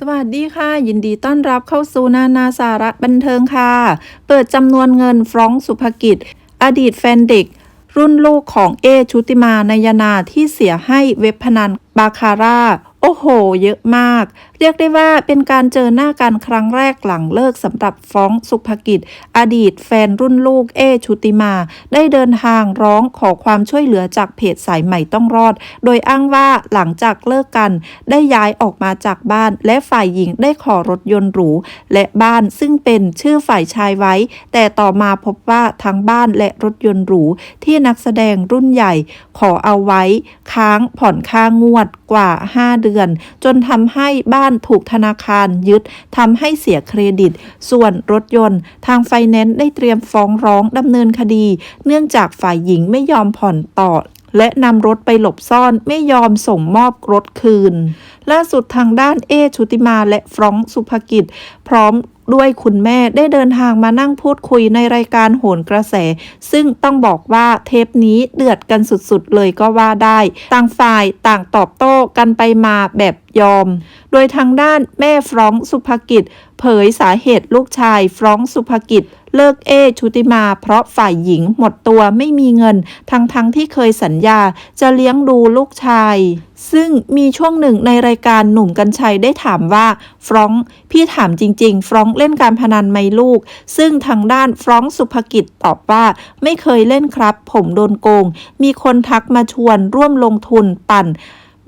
สวัสดีค่ะ ยินดีต้อนรับเข้าสู่นานาสาระบันเทิงค่ะ เปิดจำนวนเงินฟรองสุภกิจ อดีตแฟนเด็ก รุ่นลูกของเอชุติมานายนาที่เสียให้เว็บพนัน บาคาร่า โอ้โห เยอะมาก เรียกได้ว่าเป็นการเจอหน้ากันครั้งแรกหลังเลิกสำหรับฟ้องสุภกิจ อดีตแฟนรุ่นลูกเอชุติมา ได้เดินทางร้องขอความช่วยเหลือจากเพจสายใหม่ต้องรอด โดยอ้างว่าหลังจากเลิกกันได้ย้ายออกมาจากบ้าน และฝ่ายหญิงได้ขอรถยนต์หรู และบ้านซึ่งเป็นชื่อฝ่ายชายไว้ แต่ต่อมาพบว่าทั้งบ้านและรถยนต์หรู ที่นักแสดงรุ่นใหญ่ ขอเอาไว้ ค้างผ่อนค่างวดกว่า 5 เดือน จนทำให้บ้านถูกธนาคารยึดทำให้เสียเครดิต ส่วนรถยนต์ ทางไฟแนนซ์ได้เตรียมฟ้องร้องดำเนินคดี เนื่องจากฝ่ายหญิงไม่ยอมผ่อนต่อและนำรถไปหลบซ่อนไม่ยอมส่งมอบรถคืน ล่าสุดทางด้านเอชุติมาและฟรองสุภกิจ พร้อม ด้วยคุณแม่ได้เดินทางมานั่งพูดคุยในรายการโหนกระแส ซึ่งต้องบอกว่าเทปนี้เดือดกันสุดๆ เลยก็ว่าได้ ต่างฝ่ายต่างตอบโต้กันไปมาแบบยอม โดยทางด้านแม่ฟรองสุภกิจ เผยสาเหตุลูกชายฟรองสุภกิจ เลิกเอชุติมา เพราะฝ่ายหญิงหมดตัวไม่มีเงิน ทั้งๆทที่เคยสัญญาจะเลี้ยงดูลูกชาย ซึ่งมีช่วงหนึ่งในรายการหนุ่มกัญชัยได้ถามว่า ฟรองพี่ถามจริง ๆ ฟรองเล่นการพนันไหมลูก ซึ่งทางด้านฟรองสุภกิจตอบว่า ไม่เคยเล่นครับ ผมโดนโกง มีคนทักมาชวนร่วมลงทุนปั่น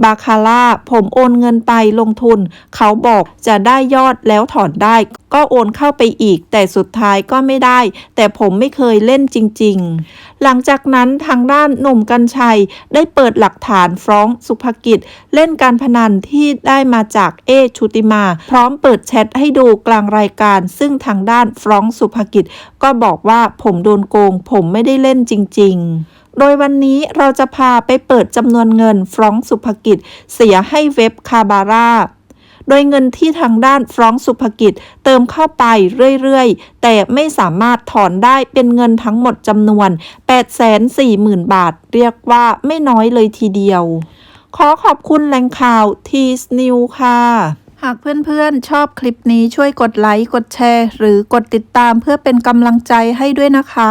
บาคาร่า ผมโอนเงินไปลงทุน เขาบอกจะได้ยอดแล้วถอนได้ ก็โอนเข้าไปอีก แต่สุดท้ายก็ไม่ได้ แต่ผมไม่เคยเล่นจริง ๆ หลังจากนั้นทางด้านหนุ่มกัญชัยได้เปิดหลักฐานฟ้องสุภกิจ เล่นการพนันที่ได้มาจากเอชุติมา พร้อมเปิดแชทให้ดูกลางรายการ ซึ่งทางด้านฟรองสุภกิจ ก็บอกว่าผมโดนโกง ผมไม่ได้เล่นจริง ๆ โดยวันนี้เราจะพาไปเปิดจำนวนเงินฟรองสุภกิจ เสียให้เว็บคาบาร่าโดยเงินที่ทางด้านฟรองสุภกิจเติมเข้าไปเรื่อยๆ แต่ไม่สามารถถอนได้เป็นเงินทั้งหมดจำนวน 840,000 บาท เรียกว่าไม่น้อยเลยทีเดียว ขอขอบคุณแหล่งข่าวทีสนิวค่ะ หากเพื่อนๆ ชอบคลิปนี้ช่วยกดไลค์ กดแชร์ หรือกดติดตามเพื่อเป็นกำลังใจให้ด้วยนะคะ